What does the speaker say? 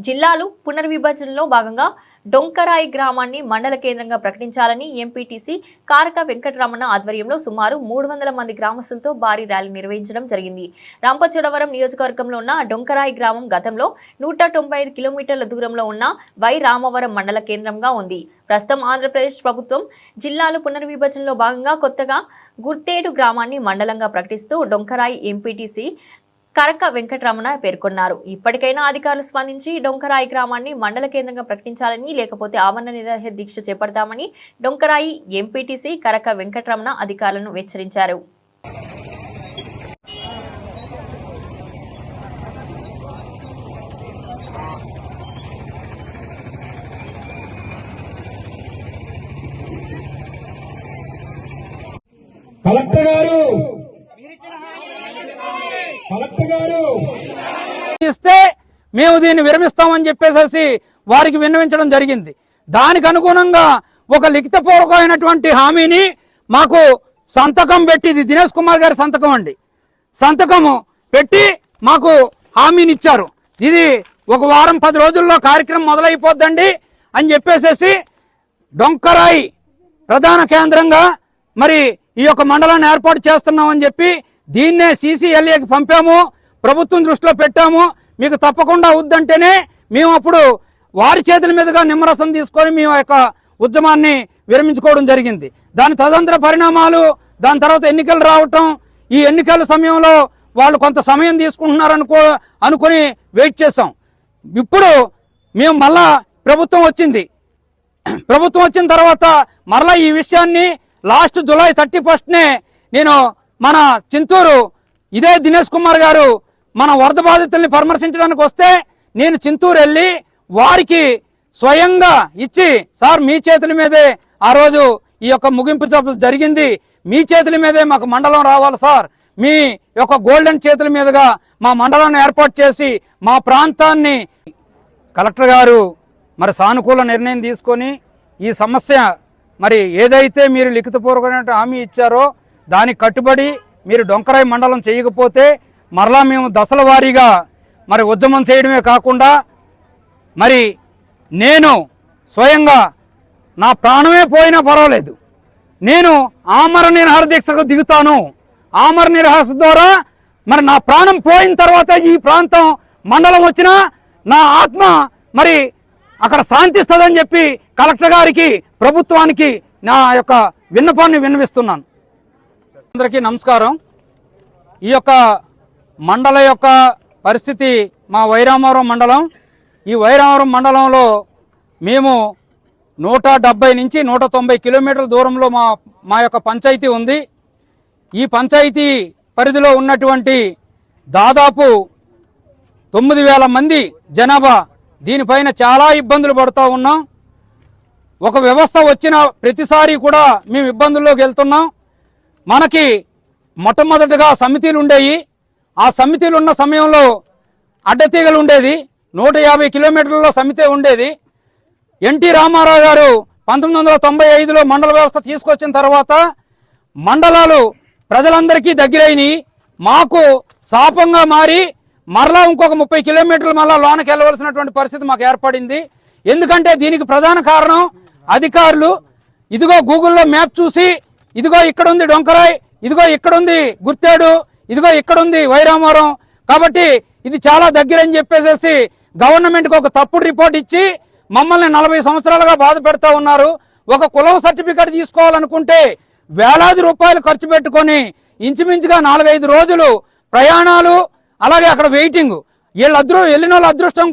జిల్లాలు పునర్విభజనలో భాగంగా డొంకరాయి గ్రామాన్ని మండల కేంద్రంగా ప్రకటించాలని ఎంపీటీసీ కారక వెంకటరమణ ఆధ్వర్యంలో సుమారు మూడు వందల మంది గ్రామస్తులతో భారీ ర్యాలీ నిర్వహించడం జరిగింది. రాంపచోడవరం నియోజకవర్గంలో ఉన్న డొంకరాయి గ్రామం గతంలో నూట తొంభై ఐదు కిలోమీటర్ల దూరంలో ఉన్న వై రామవరం మండల కేంద్రంగా ఉంది. ప్రస్తుతం ఆంధ్రప్రదేశ్ ప్రభుత్వం జిల్లాలు పునర్విభజనలో భాగంగా కొత్తగా గుర్తేడు గ్రామాన్ని మండలంగా ప్రకటిస్తూ డొంకరాయి ఎంపీటీసీ కరక వెంకటరమణ పేర్కొన్నారు. ఇప్పటికైనా అధికారులు స్పందించి డొంకరాయి గ్రామాన్ని మండల కేంద్రంగా ప్రకటించాలని లేకపోతే ఆవరణ నిరహ దీక్ష చేపడతామని డొంకరాయి ఎంపీటీసీ కరక వెంకటరమణ అధికారులను హెచ్చరించారు. కలెక్టర్ గారు! ఇస్తే మేము దీన్ని విరమిస్తామని చెప్పేసేసి వారికి విన్నవించడం జరిగింది. దానికి అనుగుణంగా ఒక లిఖితపూర్వకమైనటువంటి హామీని మాకు సంతకం పెట్టి ఇది దినేష్ కుమార్ గారి సంతకం అండి. సంతకము పెట్టి మాకు హామీని ఇచ్చారు. ఇది ఒక వారం పది రోజుల్లో కార్యక్రమం మొదలైపోద్దండి అని చెప్పేసేసి డొంకరాయి ప్రధాన కేంద్రంగా మరి ఈ యొక్క మండలాన్ని ఏర్పాటు చేస్తున్నామని చెప్పి దీన్నే సీసీఎల్ఏకి పంపాము ప్రభుత్వం దృష్టిలో పెట్టాము. మీకు తప్పకుండా వద్దంటేనే మేము అప్పుడు వారి చేతుల మీదుగా నిమ్మరసం తీసుకొని మేము యొక్క ఉద్యమాన్ని విరమించుకోవడం జరిగింది. దాని తదంతర పరిణామాలు దాని తర్వాత ఎన్నికలు రావటం ఈ ఎన్నికల సమయంలో వాళ్ళు కొంత సమయం తీసుకుంటున్నారు అనుకో అనుకుని వెయిట్ చేసాం ఇప్పుడు మేము మళ్ళా ప్రభుత్వం వచ్చింది. ప్రభుత్వం వచ్చిన తర్వాత మరలా ఈ విషయాన్ని లాస్ట్ జూలై థర్టీ ఫస్ట్నే నేను మన చింతూరు ఇదే దినేష్ కుమార్ గారు మన వరద బాధితుల్ని పరామర్శించడానికి వస్తే నేను చింతూరు వెళ్ళి వారికి స్వయంగా ఇచ్చి సార్ మీ చేతుల మీదే ఆ రోజు ఈ యొక్క ముగింపు సభ జరిగింది. మీ చేతుల మీదే మాకు మండలం రావాలి సార్. మీ యొక్క గోల్డెన్ చేతుల మీదుగా మా మండలాన్ని ఏర్పాటు చేసి మా ప్రాంతాన్ని కలెక్టర్ గారు మరి సానుకూల నిర్ణయం తీసుకొని ఈ సమస్య మరి ఏదైతే మీరు లిఖితపూర్వకమైన హామీ ఇచ్చారో దానికి కట్టుబడి మీరు డొంకరాయి మండలం చేయకపోతే మరలా మేము దశల వారీగా మరి ఉద్యమం చేయడమే కాకుండా మరి నేను స్వయంగా నా ప్రాణమే పోయినా పర్వాలేదు. నేను ఆమర నిరహార దీక్షకు దిగుతాను. ఆమర నిరహాస ద్వారా మరి నా ప్రాణం పోయిన తర్వాత ఈ ప్రాంతం మండలం వచ్చినా నా ఆత్మ మరి అక్కడ శాంతిస్తుందని చెప్పి కలెక్టర్ గారికి ప్రభుత్వానికి నా యొక్క విన్నపాన్ని విన్నవిస్తున్నాను. అందరికీ నమస్కారం. ఈ యొక్క మండల యొక్క పరిస్థితి మా వైరామవరం మండలం. ఈ వైరామవరం మండలంలో మేము నూట డెబ్బై నుంచి నూట తొంభై కిలోమీటర్ల దూరంలో మా మా యొక్క పంచాయతీ ఉంది. ఈ పంచాయతీ పరిధిలో ఉన్నటువంటి దాదాపు తొమ్మిది వేల మంది జనాభా దీనిపైన చాలా ఇబ్బందులు పడుతూ ఉన్నాం. ఒక వ్యవస్థ వచ్చిన ప్రతిసారి కూడా మేము ఇబ్బందుల్లోకి వెళ్తున్నాం. మనకి మొట్టమొదటిగా సమితిలు ఉండేవి ఆ సమితిలు ఉన్న సమయంలో అడ్డతీగలు ఉండేది. నూట యాభై కిలోమీటర్లలో సమితి ఉండేది. ఎన్టీ రామారావు గారు పంతొమ్మిది వందల తొంభై ఐదులో మండల వ్యవస్థ తీసుకొచ్చిన తర్వాత మండలాలు ప్రజలందరికీ దగ్గరైనవి మాకు శాపంగా మారి మరలా ఇంకొక ముప్పై కిలోమీటర్లు మళ్ళా లోనకి వెళ్ళవలసినటువంటి పరిస్థితి మాకు ఏర్పడింది. ఎందుకంటే దీనికి ప్రధాన కారణం అధికారులు. ఇదిగో గూగుల్లో మ్యాప్ చూసి ఇదిగో ఇక్కడ ఉంది డొంకరాయ్ ఇదిగో ఇక్కడ ఉంది గుర్తేడు ఇదిగో ఇక్కడ ఉంది వైరామవరం కాబట్టి ఇది చాలా దగ్గర అని చెప్పేసేసి గవర్నమెంట్కి ఒక తప్పుడు రిపోర్ట్ ఇచ్చి మమ్మల్ని నలభై సంవత్సరాలుగా బాధ పెడతా ఉన్నారు. ఒక కులం సర్టిఫికేట్ తీసుకోవాలనుకుంటే వేలాది రూపాయలు ఖర్చు పెట్టుకొని ఇంచుమించుగా నాలుగైదు రోజులు ప్రయాణాలు అలాగే అక్కడ వెయిటింగ్. వీళ్ళ అదృ వెళ్ళిన వాళ్ళ అదృష్టం